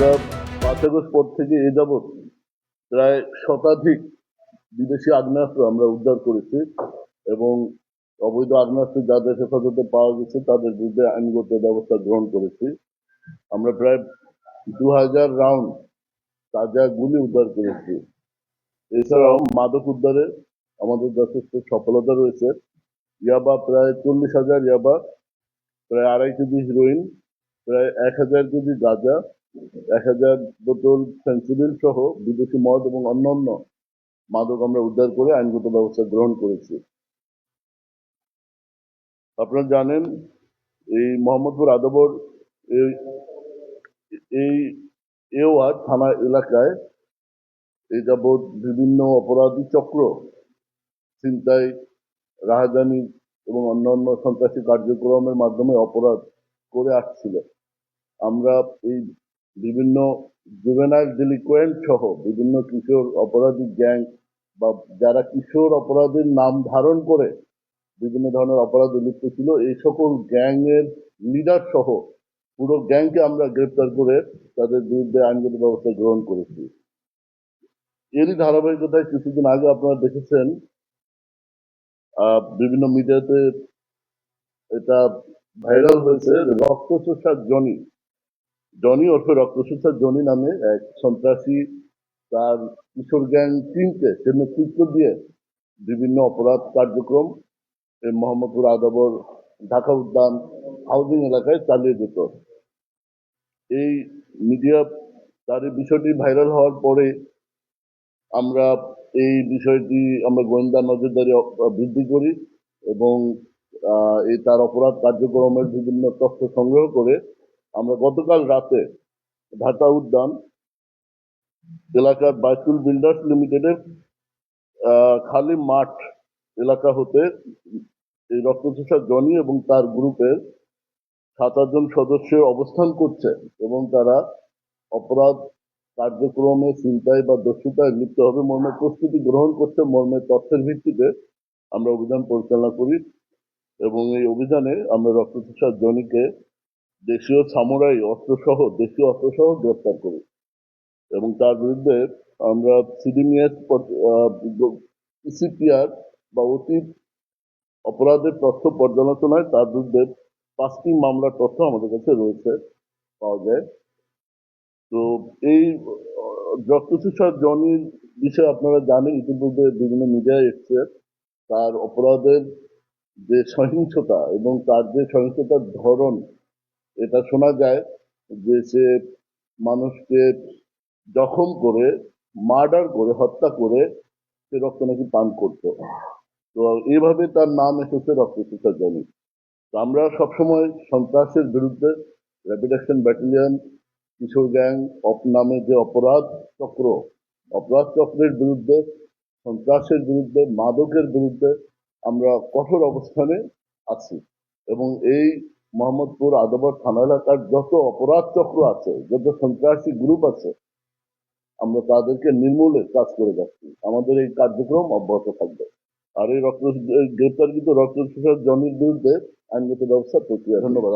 আমরা পাঁচ আগস্ট পর থেকে এ যাবৎ প্রায় শতাধিক বিদেশি আগ্নেয়াস্ত্র আমরা উদ্ধার করেছি এবং অবৈধ আগ্নেয়াস্ত্র যাদের হেফাজতে পাওয়া গেছে, তাদের বিরুদ্ধে আইনগত ব্যবস্থা গ্রহণ করেছি। আমরা প্রায় দু হাজার রাউন্ড তাজা গুলি উদ্ধার করেছি। এছাড়াও মাদক উদ্ধারে আমাদের যথেষ্ট সফলতা রয়েছে। ইয়াবা প্রায় চল্লিশ হাজার ইয়াবা, প্রায় আড়াই কেজি হিরোইন, প্রায় এক হাজার কেজি গাঁজা এক হাজার বোতল ফেন্সিডিল সহ বিদেশি মদ এবং অন্যান্য মাদক আমরা উদ্ধার করে আইনগত ব্যবস্থা গ্রহণ করেছি। আপনারা জানেন, এই মোহাম্মদপুর আদবর এই এই এওয়ার থানা এলাকায় এই যাবৎ বিভিন্ন অপরাধী চক্র, ছিনতাই, রাহাজানি এবং অন্যান্য সন্ত্রাসী কার্যক্রমের মাধ্যমে অপরাধ করে আসছিল। আমরা এই বিভিন্ন জুভেনাইল ডিলিকুয়েন্ট সহ বিভিন্ন কিশোর অপরাধী গ্যাং বা যারা কিশোর অপরাধীর নাম ধারণ করে বিভিন্ন ধরনের অপরাধে লিপ্ত ছিল, এই সকল গ্যাংয়ের লিডার সহ পুরো গ্যাংকে আমরা গ্রেপ্তার করে তাদের বিরুদ্ধে আইনগত ব্যবস্থা গ্রহণ করেছি। এরই ধারাবাহিকতায় কিছুদিন আগে আপনারা দেখেছেন বিভিন্ন মিডিয়াতে এটা ভাইরাল হয়েছে, রক্তচোষা জনি। জনি ওরফে রক্তচোষা জনি নামে এক সন্ত্রাসী তার কিশোর গ্যাং টিমকে সে নেতৃত্ব দিয়ে বিভিন্ন অপরাধ কার্যক্রম মোহাম্মদপুর আদাবর ঢাকা উদ্যান হাউজিং এলাকায় চালিয়ে যেত। এই মিডিয়া তার এই বিষয়টি ভাইরাল হওয়ার পরে আমরা এই বিষয়টি আমরা গোয়েন্দা নজরদারি বৃদ্ধি করি এবং এই তার অপরাধ কার্যক্রমের বিভিন্ন তথ্য সংগ্রহ করে আমরা গতকাল রাতে ঢাকা উদ্যান এলাকার বাইতুল বিল্ডার্স লিমিটেডের খালি মাঠ এলাকা হতে এই রক্তচোষা জনি এবং তার গ্রুপের সাত আটজন সদস্য অবস্থান করছে এবং তারা অপরাধ কার্যক্রমে চিন্তায় বা দস্যুতায় লিপ্ত হবে মর্মে প্রস্তুতি গ্রহণ করছে, মর্মে তথ্যের ভিত্তিতে আমরা অভিযান পরিচালনা করি এবং এই অভিযানে আমরা রক্তচোষা জনিকে দেশীয় সামুরাই অস্ত্রসহ, দেশীয় অস্ত্রসহ গ্রেপ্তার করি। এবং তার বিরুদ্ধে আমরা সিডিমিএস বা অতীত অপরাধের তথ্য পর্যালোচনায় তার বিরুদ্ধে পাঁচটি মামলার তথ্য আমাদের কাছে রয়েছে, পাওয়া যায়। তো এই রক্তচোষা জনির বিষয়ে আপনারা জানেন, ইতিপূর্বে বিভিন্ন মিডিয়ায় এসছে। তার অপরাধের যে সহিংসতা এবং তার যে সহিংসতার ধরন এটা শোনা যায় যে সে মানুষকে জখম করে, মার্ডার করে, হত্যা করে সে রক্ত নাকি পান করতো। তো এইভাবে তার নাম এসেছে রক্তচোষা জনি। তো আমরা সবসময় সন্ত্রাসের বিরুদ্ধে র্যাপিড অ্যাকশন ব্যাটালিয়ন কিশোর গ্যাং, অপ নামে যে অপরাধ চক্র, অপরাধ চক্রের বিরুদ্ধে, সন্ত্রাসের বিরুদ্ধে, মাদকের বিরুদ্ধে আমরা কঠোর অবস্থানে আছি। এবং এই মোহাম্মদপুর আদাবর থানা এলাকার যত অপরাধ চক্র আছে, যত সন্ত্রাসী গ্রুপ আছে, আমরা তাদেরকে নির্মূলে কাজ করে যাচ্ছি। আমাদের এই কার্যক্রম অব্যাহত থাকবে। আর এই রক্ত গ্রেপ্তার গ্রেপ্তারকৃত রক্ত জনির বিরুদ্ধে আইনগত ব্যবস্থা প্রক্রিয়া ধন্যবাদ।